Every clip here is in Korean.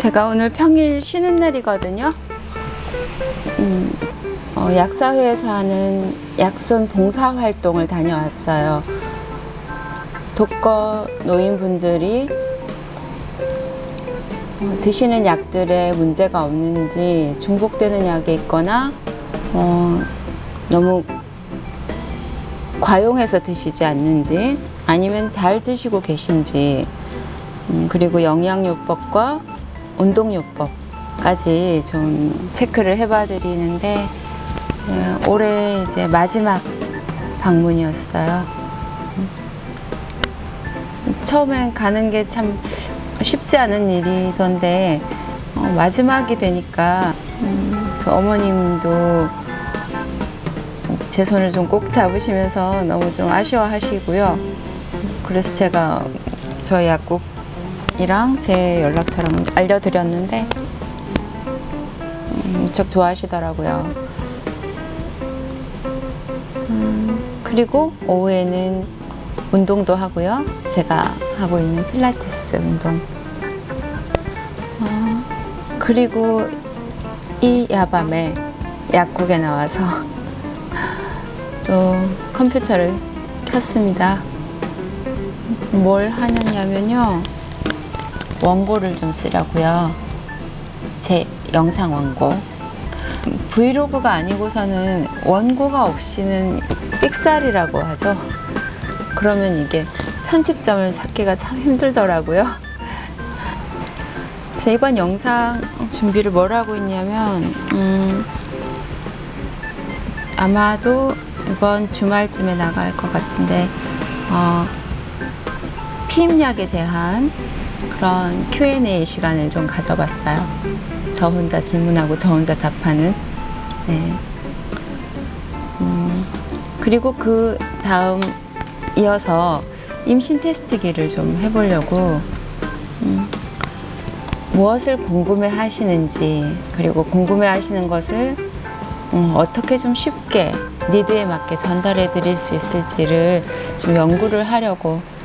제가 오늘 평일 쉬는 날이거든요. 음, 어, 약사회에서 하는 약손 봉사 활동을 다녀왔어요. 독거 노인분들이 어, 드시는 약들에 문제가 없는지 중복되는 약이 있거나 어, 너무 과용해서 드시지 않는지 아니면 잘 드시고 계신지 음, 그리고 영양요법과 운동요법까지 좀 체크를 해봐 드리는데 예, 올해 이제 마지막 방문이었어요. 음. 처음엔 가는 게 참 쉽지 않은 일이던데 어, 마지막이 되니까 음, 그 어머님도 제 손을 좀 꼭 잡으시면서 너무 좀 아쉬워하시고요. 그래서 제가 저희 약국 이랑 제 연락처랑 알려드렸는데 음, 무척 좋아하시더라고요. 음, 그리고 오후에는 운동도 하고요. 제가 하고 있는 필라테스 운동. 어, 그리고 이 야밤에 약국에 나와서 또 컴퓨터를 켰습니다. 뭘 하느냐면요. 원고를 좀 쓰려고요. 제 영상 원고. 브이로그가 아니고서는 원고가 없이는 삑살이라고 하죠. 그러면 이게 편집점을 찾기가 참 힘들더라고요. 그래서 이번 영상 준비를 뭘 하고 있냐면, 음, 아마도 이번 주말쯤에 나갈 것 같은데, 어, 피임약에 대한 그런 Q&A 시간을 좀 가져봤어요. 저 혼자 질문하고 저 혼자 답하는. 네. 음, 그리고 그 다음 이어서 임신 테스트기를 좀 해보려고 음, 무엇을 궁금해 하시는지 그리고 궁금해 하시는 것을 음, 어떻게 좀 쉽게 니드에 맞게 전달해 드릴 수 있을지를 좀 연구를 하려고 음,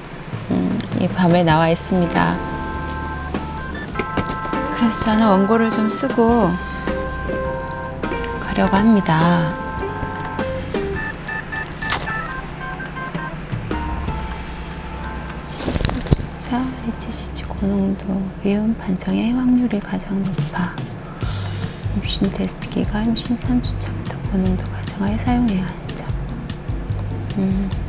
이 밤에 나와 있습니다. 그래서 저는 원고를 좀 쓰고 가려고 합니다. 자, HCG 고농도 위험 반정의 확률이 가장 높아. 임신 테스트기가 임신 3주차부터 고농도 가정하에 사용해야 점. 음.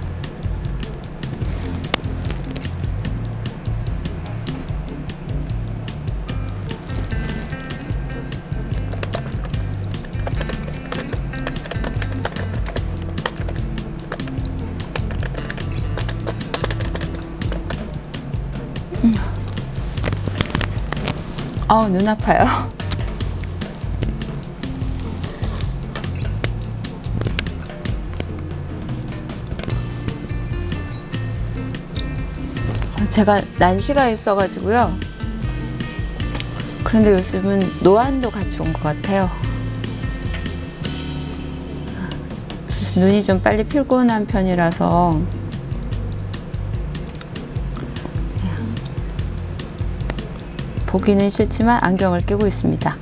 어우, 눈 아파요. 제가 난시가 있어가지고요. 그런데 요즘은 노안도 같이 온 것 같아요. 그래서 눈이 좀 빨리 피곤한 편이라서 보기는 싫지만 안경을 끼고 있습니다.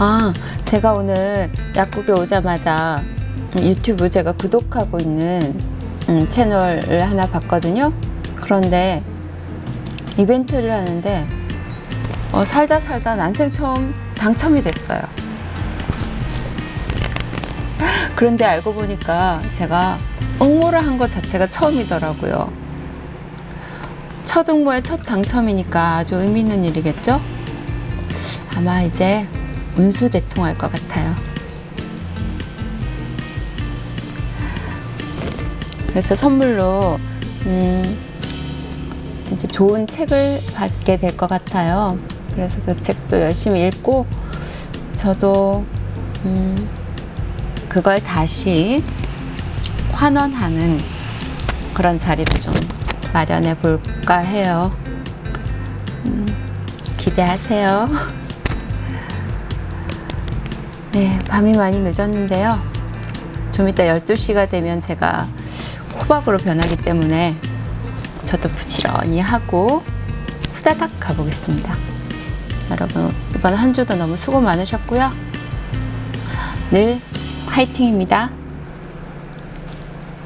아, 제가 오늘 약국에 오자마자 유튜브 제가 구독하고 있는 음, 채널을 하나 봤거든요. 그런데 이벤트를 하는데 어, 살다 살다 난생 처음 당첨이 됐어요. 그런데 알고 보니까 제가 응모를 한 것 자체가 처음이더라고요. 첫 응모의 첫 당첨이니까 아주 의미 있는 일이겠죠? 아마 이제 운수 대통할 것 같아요. 그래서 선물로 음, 이제 좋은 책을 받게 될 것 같아요. 그래서 그 책도 열심히 읽고 저도 음, 그걸 다시 환원하는 그런 자리도 좀 마련해 볼까 해요. 음, 기대하세요. 네, 밤이 많이 늦었는데요. 좀 이따 12시가 되면 제가 호박으로 변하기 때문에 저도 부지런히 하고 후다닥 가보겠습니다. 여러분 이번 한 주도 너무 수고 많으셨고요. 늘 화이팅입니다.